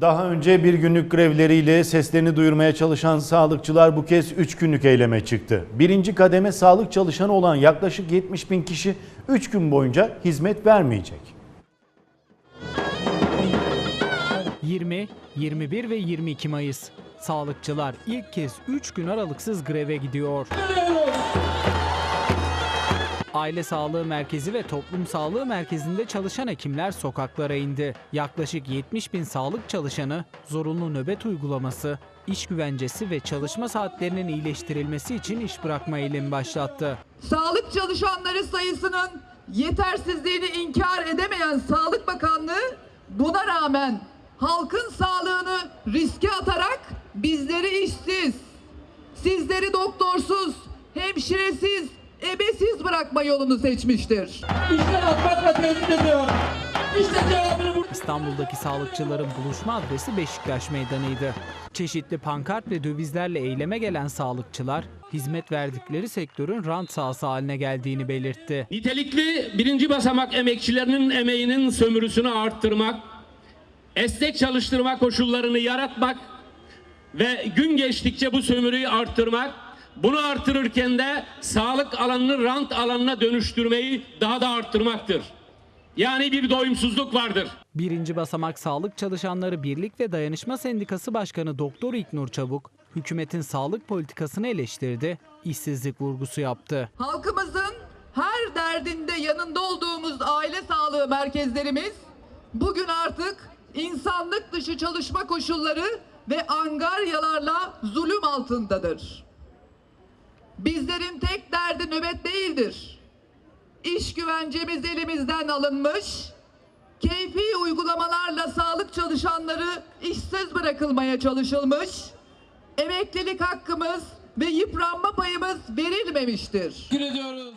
Daha önce bir günlük grevleriyle seslerini duyurmaya çalışan sağlıkçılar bu kez 3 günlük eyleme çıktı. Birinci kademe sağlık çalışanı olan yaklaşık 70 bin kişi 3 gün boyunca hizmet vermeyecek. 20, 21 ve 22 Mayıs. Sağlıkçılar ilk kez 3 gün aralıksız greve gidiyor. Aile Sağlığı Merkezi ve Toplum Sağlığı Merkezi'nde çalışan hekimler sokaklara indi. Yaklaşık 70 bin sağlık çalışanı zorunlu nöbet uygulaması, iş güvencesi ve çalışma saatlerinin iyileştirilmesi için iş bırakma eylemi başlattı. Sağlık çalışanları sayısının yetersizliğini inkar edemeyen Sağlık Bakanlığı buna rağmen halkın sağlığını riske atarak bizleri işsiz, sizleri doktorsuz, hemşiresiz, ebesiz bırakma yolunu seçmiştir. İşte bak tehdit ediyor. İşte cevabını bu. İstanbul'daki sağlıkçıların buluşma adresi Beşiktaş Meydanı'ydı. Çeşitli pankart ve dövizlerle eyleme gelen sağlıkçılar, hizmet verdikleri sektörün rant sahası haline geldiğini belirtti. Nitelikli birinci basamak emekçilerinin emeğinin sömürüsünü arttırmak, esnek çalıştırma koşullarını yaratmak ve gün geçtikçe bu sömürüyü arttırmak, bunu artırırken de sağlık alanını rant alanına dönüştürmeyi daha da arttırmaktır. Yani bir doyumsuzluk vardır. Birinci basamak sağlık çalışanları Birlik ve Dayanışma Sendikası Başkanı Doktor İknur Çabuk, hükümetin sağlık politikasını eleştirdi, işsizlik vurgusu yaptı. Halkımızın her derdinde yanında olduğumuz aile sağlığı merkezlerimiz bugün artık insanlık dışı çalışma koşulları ve angaryalarla zulüm altındadır. Bizlerin tek derdi nöbet değildir. İş güvencemiz elimizden alınmış, keyfi uygulamalarla sağlık çalışanları işsiz bırakılmaya çalışılmış, emeklilik hakkımız ve yıpranma payımız verilmemiştir. Teşekkür ediyoruz.